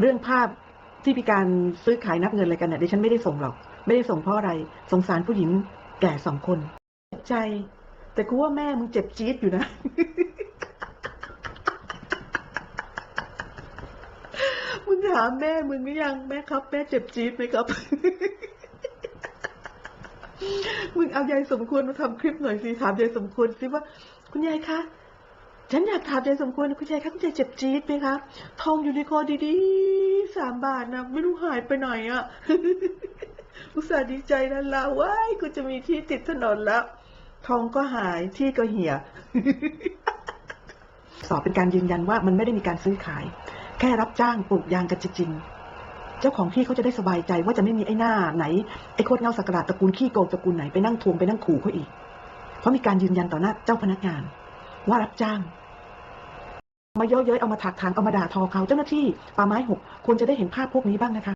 เรื่องภาพที่พิการซื้อขายนับเงินอะไรกันเนี่ยดิฉันไม่ได้ส่งหรอก ไม่ได้ส่งเพราะอะไร สงสารผู้หญิงแก่สองคนเจ็บใจ แต่กูว่าแม่มึงเจ็บจี๊ดอยู่นะ มึงถามแม่มึงหรือยังแม่ครับ แม่เจ็บจี๊ดไหมครับ มึงเอายายสมควรมาทำคลิปหน่อยสิถามยายสมควรสิว่า คุณยายคะ ฉันอยากถามยายสมควรคุณยายคะคุณยายเจ็บจี๊ดไหมคะ ทองอยู่ในคอดีๆสามบาทนะไม่รู้หายไปไหนอะ่ะอุตส่าห์ดีใจนะเราว้ายกูจะมีที่ติดถนนแล้ว ทองก็หายที่ก็เหี่ยสอบเป็นการยืนยันว่ามันไม่ได้มีการซื้อขาย แค่รับจ้างปลูกยางกันจริงๆ เจ้าของที่เขาจะได้สบายใจว่าจะไม่มีไอ้หน้าไหน ไอ้โคตรเงาสักระดตระกูลขี้โกงตระกูลไหนไปนั่งทวงไปนั่งขู่เขาอีก เพราะมีการยืนยันต่อหน้าเจ้าพนักงาน ว่ารับจ้าง มาเยอะเย้ยเอามาถักทางเอามาด่าทอเขาเจ้าหน้าที่ป่าไม้หกควรจะได้เห็นภาพพวกนี้บ้างนะคะ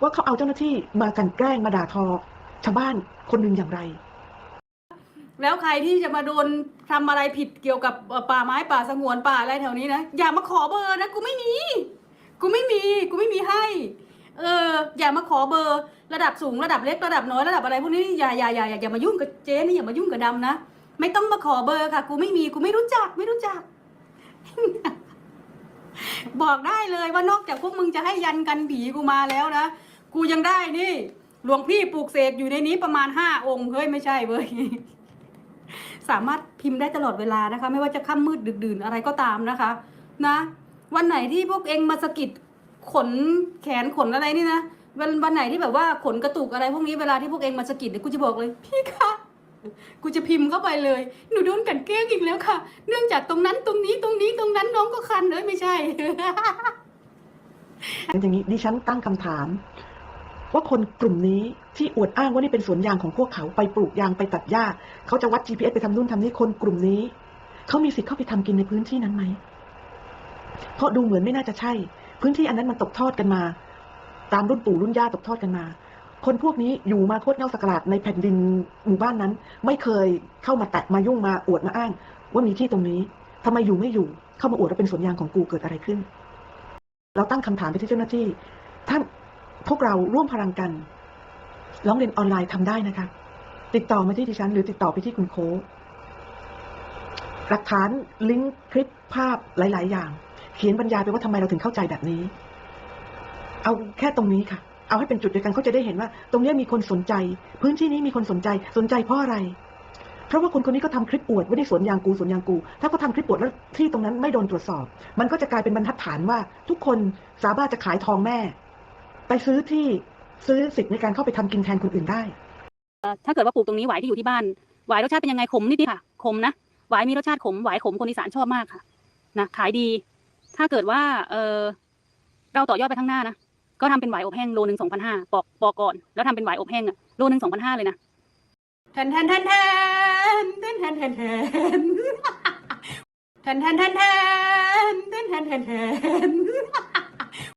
ว่าเขาเอาเจ้าหน้าที่มากันแกล้งมาด่าทอ ชาวบ้านคนหนึ่งอย่างไร แล้วใครที่จะมาโดนทำอะไรผิดเกี่ยวกับป่าไม้ป่าสงวนป่าอะไรแถวนี้นะอย่ามาขอเบอร์นะกูไม่มี กูไม่มี กูไม่มีให้เอออย่ามาขอเบอร์ระดับสูงระดับเล็กระดับน้อยระดับอะไรพวกนี้อย่าอย่าอย่าอย่าอย่ามายุ่งกับเจ๊นี่อย่ามายุ่งกับดำนะ ไม่ต้องมาขอเบอร์ค่ะ กูไม่มีกูไม่รู้จักไม่รู้จัก บอกได้เลยว่านอกจากพวกมึงจะให้ยันกันผีกูมาแล้วนะกูยังได้นี่หลวงพี่ปลูกเสกอยู่ในนี้ประมาณห้าองค์เฮ้ยไม่ใช่เว้ยสามารถพิมพ์ได้ตลอดเวลานะคะ ไม่ว่าจะค่ำมืดดึกดื่นอะไรก็ตามนะคะ นะ วันไหนที่พวกเองมาสะกิดขนแขนขนอะไรนี่นะวันวันไหนที่แบบว่าขนกระตุกอะไรพวกนี้เวลาที่พวกเองมาสะกิดเนี่ยกูจะบอกเลย พี่คะ กูจะพิมพ์เข้าไปเลย หนูโดนกันแกล้งอีกแล้วค่ะ เนื่องจากตรงนั้นตรงนี้ตรงนี้ตรงนั้นน้องก็คันเลยไม่ใช่อย่างนี้ดิฉันตั้งคำถาม ว่าคนกลุ่มนี้ที่อวดอ้างว่านี่เป็นสวนยางของพวกเขาไปปลูกยางไปตัดหญ้า เขาจะวัด GPS ไปทำนู่นทำนี่คนกลุ่มนี้ เขามีสิทธิ์เข้าไปทำกินในพื้นที่นั้นไหมเพราะดูเหมือนไม่น่าจะใช่ พื้นที่อันนั้นมันตกทอดกันมา ตามรุ่นปู่รุ่นย่าตกทอดกันมา คนพวกนี้อยู่มาโคตรเงาสกกราดในแผ่นดินหมู่บ้านนั้น ไม่เคยเข้ามาแตะมายุ่งมาอวดมาอ้าง ว่ามีที่ตรงนี้ทำไมอยู่ไม่อยู่เข้ามาอวดว่าเป็นสวนยางของกูเกิดอะไรขึ้น เราตั้งคำถามไปที่เจ้าหน้าที่ ท่านพวกเราร่วมพลังกันร้องเรียนออนไลน์ทำได้นะคะ ติดต่อมาที่ดิฉัน หรือติดต่อไปที่คุณโค้หลักฐานลิงก์คลิปภาพหลาย ๆ อย่าง เขียนบรรยายไปว่าทำไมเราถึงเข้าใจแบบนี้ เอาแค่ตรงนี้ค่ะ เอาให้เป็นจุดเดียวกันเขาจะได้เห็นว่า ตรงนี้มีคนสนใจ พื้นที่นี้มีคนสนใจสนใจเพราะอะไร เพราะว่าคนคนนี้ก็ทำคลิปอวดว่าได้สวนยางกูสวนยางกู ถ้าเขาทำคลิปอวดแล้วที่ตรงนั้นไม่โดนตรวจสอบ มันก็จะกลายเป็นบรรทัดฐานว่า ทุกคนสามารถจะขายทองแม่ ไปซื้อที่ซื้อสิทธิ์ในการเข้าไปทำกินแทนคนอื่นได้ถ้าเกิดว่าปลูกตรงนี้หวายที่อยู่ที่บ้านหวายรสชาติเป็นยังไงขมนิดๆค่ะขมนะหวายมีรสชาติขมหวายขมคนอีสานชอบมากค่ะนะขายดี ถ้าเกิดว่าเออเราต่อยอดไปข้างหน้านะ ก็ทำเป็นหวายอบแห้งโลหนึ่งสองพันห้าปอกปอกก่อน แล้วทำเป็นหวายอบแห้งอะโลหนึ่งสองพันห้าเลยนะแทนแทนแทนแทนแทนแทนแทนแทนแทนแทนแทนแทนแทนแทนแทนแทน